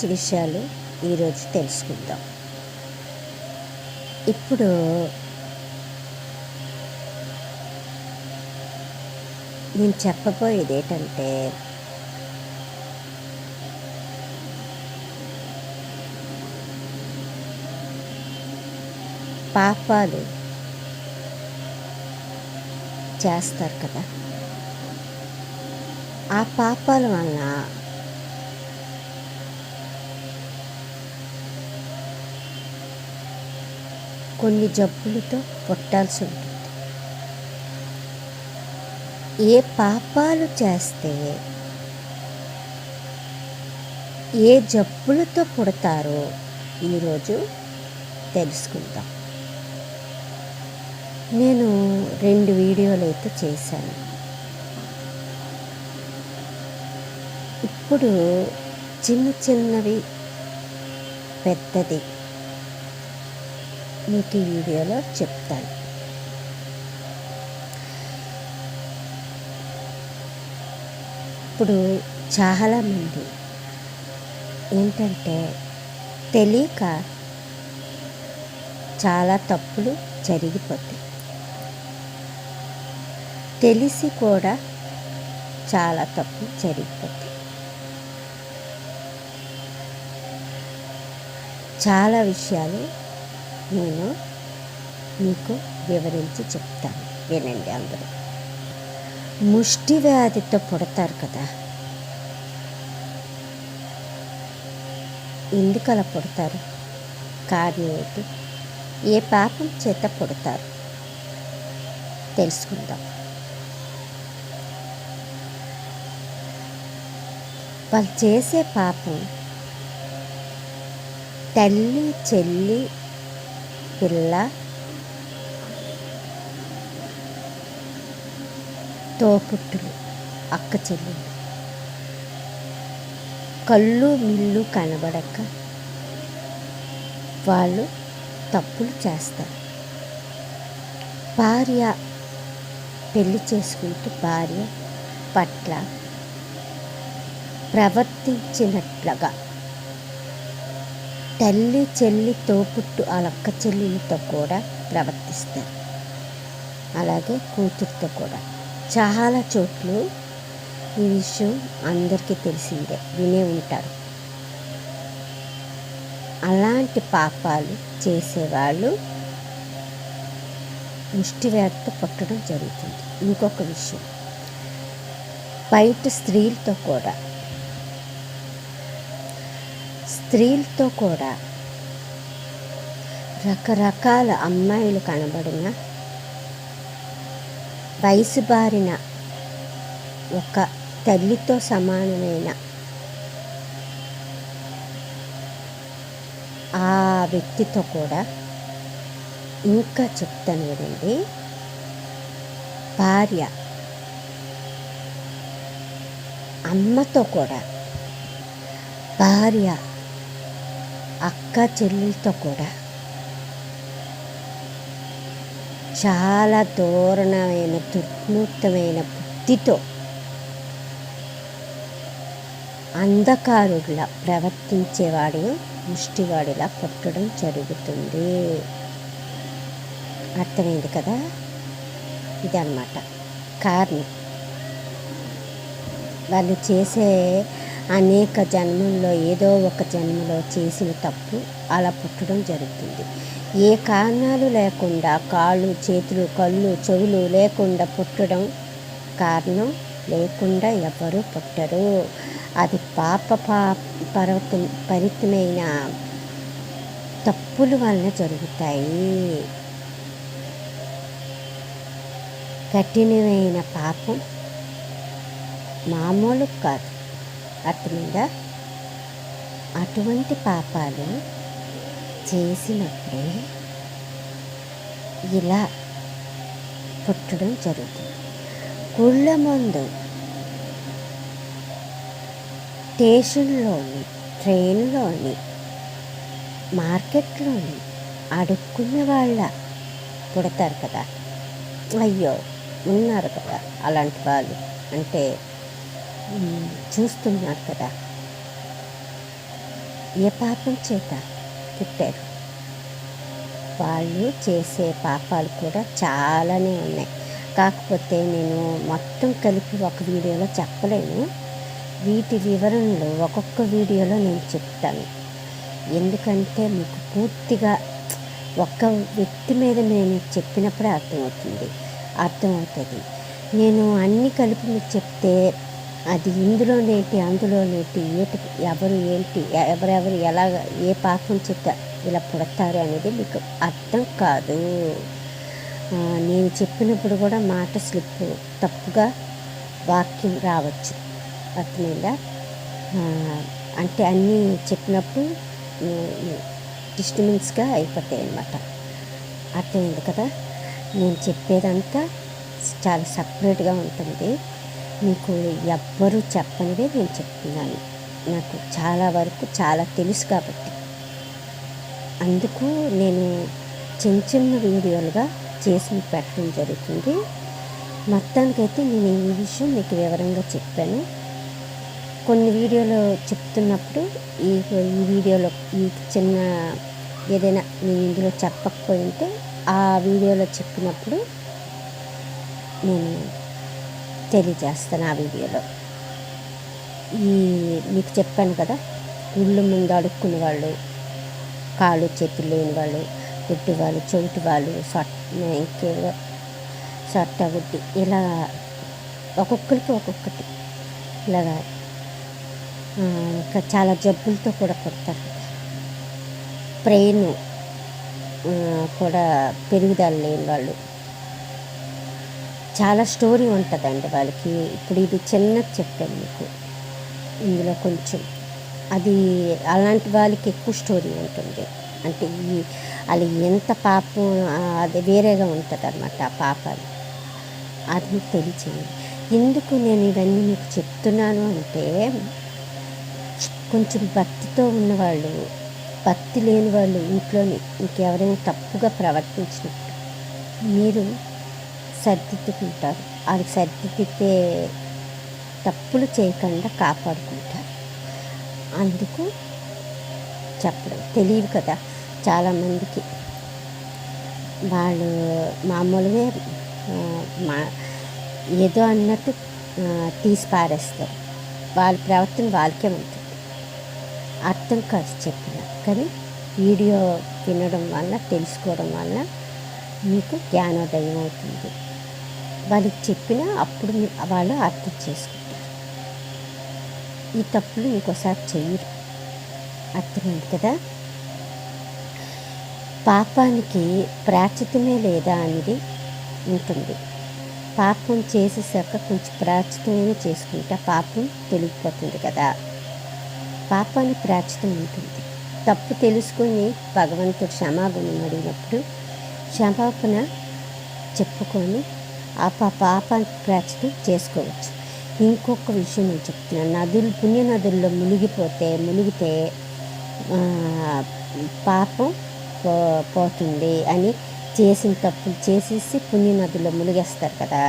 మంచి విషయాలు ఈరోజు తెలుసుకుందాం. ఇప్పుడు నేను చెప్పబోయేది ఏంటంటే పాపాలు చేస్తారు కదా. ఆ పాపాల వలన కొన్ని జబ్బులతో పుట్టాల్సి ఉంటుంది. ఏ పాపాలు చేస్తే ఏ జబ్బులతో పుడతారో ఈరోజు తెలుసుకుందాం. నేను రెండు వీడియోలు అయితే చేశాను. ఇప్పుడు చిన్న చిన్నవి పెద్దది. మీకు ఈ వీడియోలో చెప్తాను. ఇప్పుడు చాలామంది ఏంటంటే తెలియక చాలా తప్పులు జరిగిపోతాయి. తెలిసి కూడా చాలా తప్పులు జరిగిపోతాయి. చాలా విషయాలు నేను మీకు వివరించి చెప్తాను. వినండి అందరూ. ముష్టి వ్యాధితో పుడతారు కదా. ఎందుకు అలా పుడతారు? కారణం ఏంటి? ఏ పాపం చేత పుడతారు? తెలుసుకుందాం. వాళ్ళు చేసే పాపం తల్లి చెల్లి పిల్ల. తోపుట్టులు అక్క చెల్లెలు కళ్ళు మిల్లు కనబడక వాళ్ళు తప్పులు చేస్తారు. భార్య పెళ్ళి చేసుకుంటూ భార్య పట్ల ప్రవర్తించినట్లుగా తల్లి చెల్లి తోపుట్టు అలక్క అక్క చెల్లెలతో కూడా ప్రవర్తిస్తారు. అలాగే కూతురుతో కూడా. చాలా చోట్లు ఈ విషయం అందరికీ తెలిసిందే వినే ఉంటారు. అలాంటి పాపాలు చేసేవాళ్ళు ముష్టివేత్త పుట్టడం జరుగుతుంది. ఇంకొక విషయం. బయట స్త్రీలతో కూడా స్త్రీలతో కూడా రకరకాల అమ్మాయిలు కనబడిన వయసు బారిన ఒక తల్లితో సమానమైన ఆ వ్యక్తితో కూడా ఇంకా చెప్తాను వినండి భార్య అమ్మతో కూడా భార్య అక్క చెల్లెలతో కూడా. చాలా దూరణమైన దుర్మూర్తమైన బుద్ధితో అంధకారుడిలా ప్రవర్తించేవాడిని ముష్టివాడిలా కొట్టడం జరుగుతుంది. అర్థమైంది కదా? ఇదన్నమాట. కారణం. వాళ్ళు చేసే అనేక జన్మల్లో ఏదో ఒక జన్మలో చేసిన తప్పు అలా పుట్టడం జరుగుతుంది. ఏ కారణాలు లేకుండా కాళ్ళు చేతులు కళ్ళు చెవులు లేకుండా పుట్టడం కారణం లేకుండా ఎవరు పుట్టరు. అది పాప పా పర్వత పరితమైన తప్పుల వలన జరుగుతాయి. కఠినమైన పాపం మామూలు కాదు. అర్థమైందా అటువంటి పాపాలు చేసినప్పుడే ఇలా పుట్టడం జరుగుతుంది. గుళ్ళ ముందు స్టేషన్లోని ట్రైన్లోని మార్కెట్లోని అడుక్కున్న వాళ్ళ పుడతారు కదా. అయ్యో ఉన్నారు కదా అలాంటి వాళ్ళు. అంటే చూస్తున్నారు కదా ఏ పాపం చేత పుట్టారు వాళ్ళు చేసే పాపాలు కూడా చాలానే ఉన్నాయి. కాకపోతే నేను మొత్తం కలిపి ఒక వీడియోలో చెప్పలేను. వీటి వివరణలు ఒక్కొక్క వీడియోలో నేను చెప్తాను. ఎందుకంటే మీకు పూర్తిగా ఒక్క వ్యక్తి మీద నేను చెప్పినప్పుడే అర్థమవుతుంది. అర్థమవుతుంది. నేను అన్నీ కలిపి మీకు చెప్తే అది ఇందులోనేంటి అందులోనేంటి ఏటి ఎవరు ఏంటి ఎవరెవరు ఎలా ఏ పాపం చెప్తారు ఇలా పుడతారు అనేది మీకు అర్థం కాదు. నేను చెప్పినప్పుడు కూడా మాట స్లిప్ తప్పుగా వాక్యం రావచ్చు. అర్థమైందా? అంటే అన్నీ చెప్పినప్పుడు డిస్టర్బెన్స్గా అయిపోతాయి అన్నమాట. అర్థమైంది కదా? నేను చెప్పేదంతా చాలా సపరేట్గా ఉంటుంది. మీకు ఎవ్వరూ చెప్పనిదే నేను చెప్తున్నాను. నాకు చాలా వరకు చాలా తెలుసు కాబట్టి. అందుకు నేను చిన్న చిన్న వీడియోలుగా చేసి పెట్టడం జరుగుతుంది. మొత్తానికైతే నేను ఈ విషయం మీకు వివరంగా చెప్పాను. కొన్ని వీడియోలు చెప్తున్నప్పుడు ఈ ఈ వీడియోలో ఈ చిన్న ఏదైనా నేను ఇందులో చెప్పకపోయింటే ఆ వీడియోలో చెప్పినప్పుడు నేను తెలియజేస్తాను ఆ వీడియోలో. ఈ మీకు చెప్పాను కదా ఇళ్ళు ముందు అడుక్కునే వాళ్ళు కాళ్ళు చేతులు లేని వాళ్ళు గుడ్డి వాళ్ళు చెవిటి వాళ్ళు సొట్ ఇంకేదో సొట్ట గుడ్డి ఇలా ఒక్కొక్కరికి ఒక్కొక్కటి. ఇలాగా ఇంకా చాలా జబ్బులతో కూడా కొడతారు. బ్రెయిన్ కూడా పెరుగుదల లేని వాళ్ళు చాలా స్టోరీ ఉంటుందండి వాళ్ళకి. ఇప్పుడు ఇది చిన్నది చెప్పాను మీకు. ఇందులో కొంచెం. అది అలాంటి వాళ్ళకి ఎక్కువ స్టోరీ ఉంటుంది. అంటే ఈ వాళ్ళు ఎంత పాపం అది వేరేగా ఉంటుంది అనమాట ఆ పాపాలు. అది మీకు తెలియచేయండి. ఎందుకు నేను ఇవన్నీ మీకు చెప్తున్నాను అంటే కొంచెం భక్తితో ఉన్నవాళ్ళు భక్తి లేని వాళ్ళు ఇంట్లోని ఇంకెవరైనా తప్పుగా ప్రవర్తించినట్టు మీరు సర్దిద్దుకుంటారు వాళ్ళకి సర్దిద్దితే తప్పులు చేయకుండా కాపాడుకుంటారు. అందుకు చెప్పడం తెలియదు కదా చాలామందికి. వాళ్ళు మామూలుగా మా ఏదో అన్నట్టు తీసి పారేస్తారు. వాళ్ళ ప్రవర్తన వాళ్ళకే ఉంటుంది. అర్థం కాదు చెప్పిన. కానీ వీడియో వినడం వల్ల తెలుసుకోవడం వల్ల మీకు జ్ఞానోదయం అవుతుంది. వాళ్ళకి చెప్పినా అప్పుడు వాళ్ళు అర్థం చేసుకుంటారు. ఈ తప్పులు ఇంకోసారి చేయరు అర్థమైంది కదా? పాపానికి ప్రాచితమే లేదా అనేది ఉంటుంది. పాపం చేసేసాక కొంచెం ప్రాచితమైన చేసుకుంటే పాపం తెలిగిపోతుంది కదా? పాపానికి ప్రాచితం ఉంటుంది. తప్పు తెలుసుకొని భగవంతుడు క్షమాగుణం అడిగినప్పుడు క్షమాపణ చెప్పుకొని ఆ పా పాపానికి చేసుకోవచ్చు. ఇంకొక విషయం నేను చెప్తున్నాను. నదులు పుణ్య నదుల్లో మునిగిపోతే మునిగితే పాపం పో పోతుంది అని చేసిన తప్పులు చేసేసి పుణ్య నదుల్లో మునిగేస్తారు కదా.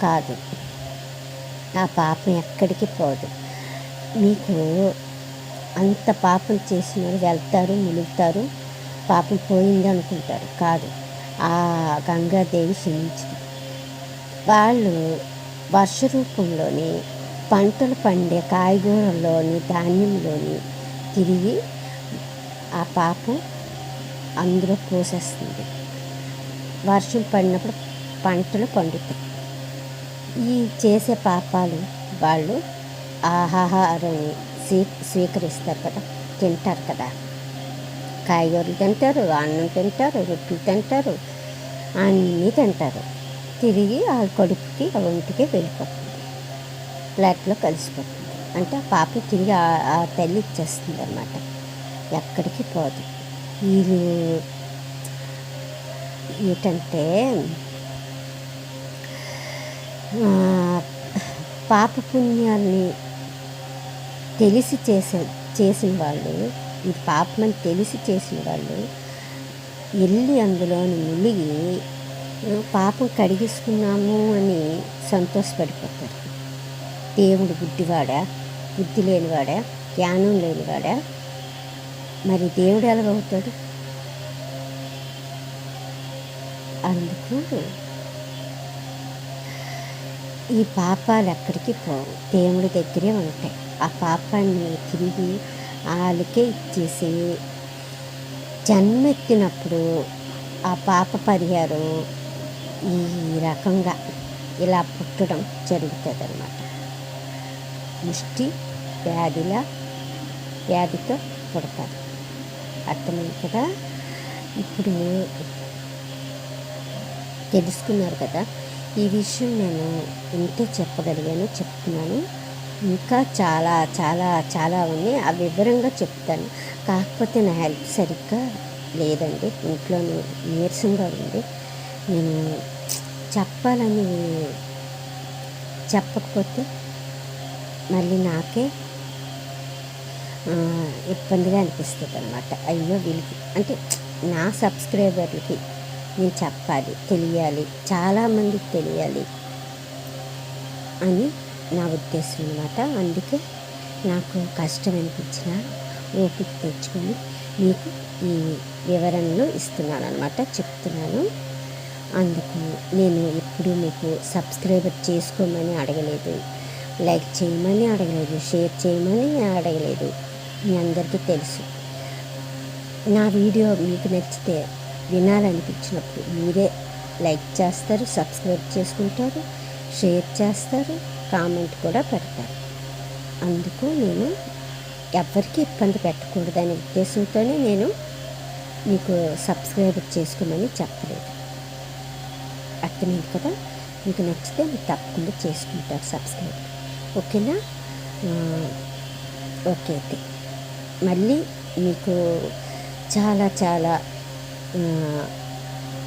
కాదు. ఆ పాపం ఎక్కడికి పోదు. మీకు అంత పాపం చేసిన వెళ్తారు మునుగుతారు పాపం పోయింది అనుకుంటారు. కాదు. ఆ గంగాదేవి క్షమించింది. వాళ్ళు వర్ష రూపంలోని పంటలు పండే కాయగూరల్లోని ధాన్యంలోని తిరిగి ఆ పాపం అందులో పోసేస్తుంది. వర్షం పడినప్పుడు పంటలు పండుతాయి. ఈ చేసే పాపాలు వాళ్ళు ఆహాహారాన్ని స్వీ స్వీకరిస్తారు కదా తింటారు కదా. కాయగూరలు తింటారు అన్నం తింటారు రొట్టెలు తింటారు అన్నీ తింటారు. తిరిగి ఆ కడుపుకి ఆ ఒంటికి వెళ్ళిపోతుంది. ఫ్లాట్లో కలిసిపోతుంది. అంటే ఆ పాప తిరిగి ఆ- తల్లి ఇచ్చేస్తుంది అనమాట ఎక్కడికి పోదు. వీళ్ళు ఏంటంటే పాప పుణ్యాన్ని తెలిసి చేసే చేసిన వాళ్ళు ఇది పాపమని తెలిసి చేసిన వాళ్ళు వెళ్ళి అందులోని మునిగి పాపం కడిగేసుకున్నాము అని సంతోషపడిపోతారు. దేవుడు బుద్ధివాడా? బుద్ధి లేనివాడా? జ్ఞానం లేనివాడా? మరి దేవుడు ఎలాగవుతాడు అందుకు ఈ పాపాలు ఎక్కడికి పోవు. దేవుడి దగ్గరే ఉంటాయి. ఆ పాపాన్ని తిరిగి వాళ్ళకే ఇచ్చేసి జన్మెత్తినప్పుడు ఆ పాప పరిహారం ఈ రకంగా ఇలా పుట్టడం జరుగుతుంది అన్నమాట ముష్టి వ్యాధిలా వ్యాధితో పుడతారు. అర్థమైంది కదా? ఇప్పుడు తెలుసుకున్నారు కదా? ఈ విషయం నేను ఇంతే చెప్పగలిగాను చెప్తున్నాను. ఇంకా చాలా చాలా చాలా ఉన్నాయి. ఆ వివరంగా చెప్తాను. కాకపోతే నా హెల్త్ సరిగ్గా లేదండి. ఇంట్లో నీరసంగా ఉంది. నేను చెప్పాలని చెప్పకపోతే మళ్ళీ నాకే ఇబ్బందిగా అనిపిస్తుంది అనమాట అయ్యో వీళ్ళకి అంటే నా సబ్స్క్రైబర్లకి నేను చెప్పాలి తెలియాలి చాలామందికి తెలియాలి అని నా ఉద్దేశం అనమాట అందుకే నాకు కష్టం అనిపించిన ఓపిక తెచ్చుకొని మీకు ఈ వివరణలు ఇస్తున్నాను అనమాట చెప్తున్నాను. అందుకు నేను ఎప్పుడూ మీకు సబ్స్క్రైబర్ చేసుకోమని అడగలేదు. లైక్ చేయమని అడగలేదు. షేర్ చేయమని అడగలేదు. మీ అందరికీ తెలుసు. నా వీడియో మీకు నచ్చితే వినాలనిపించినప్పుడు మీరే లైక్ చేస్తారు సబ్స్క్రైబ్ చేసుకుంటారు షేర్ చేస్తారు కామెంట్ కూడా పెడతారు. అందుకు నేను ఎవరికి ఇబ్బంది పెట్టకూడదనే ఉద్దేశంతోనే నేను మీకు సబ్స్క్రైబ్ చేసుకోమని చెప్పలేదు. అర్థమైంది కదా? మీకు నచ్చితే మీరు తప్పకుండా చేసుకుంటారు సబ్స్క్రైబ్. ఓకేనా? ఓకే అయితే మళ్ళీ మీకు చాలా చాలా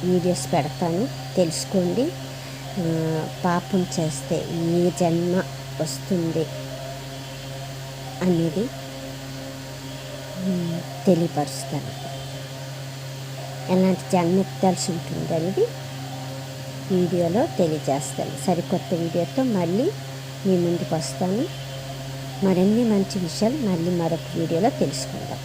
వీడియోస్ పెడతాను. తెలుసుకోండి. పాపం చేస్తే ఏ జన్మ వస్తుంది అనేది తెలియపరుస్తాను. ఎలాంటి జన్మ ఎత్తాల్సి ఉంటుంది అనేది వీడియోలో తెలియజేస్తాను. సరికొత్త వీడియోతో మళ్ళీ మీ ముందుకు వస్తాను. మరిన్ని మంచి విషయాలు మళ్ళీ మరొక వీడియోలో తెలుసుకుందాం.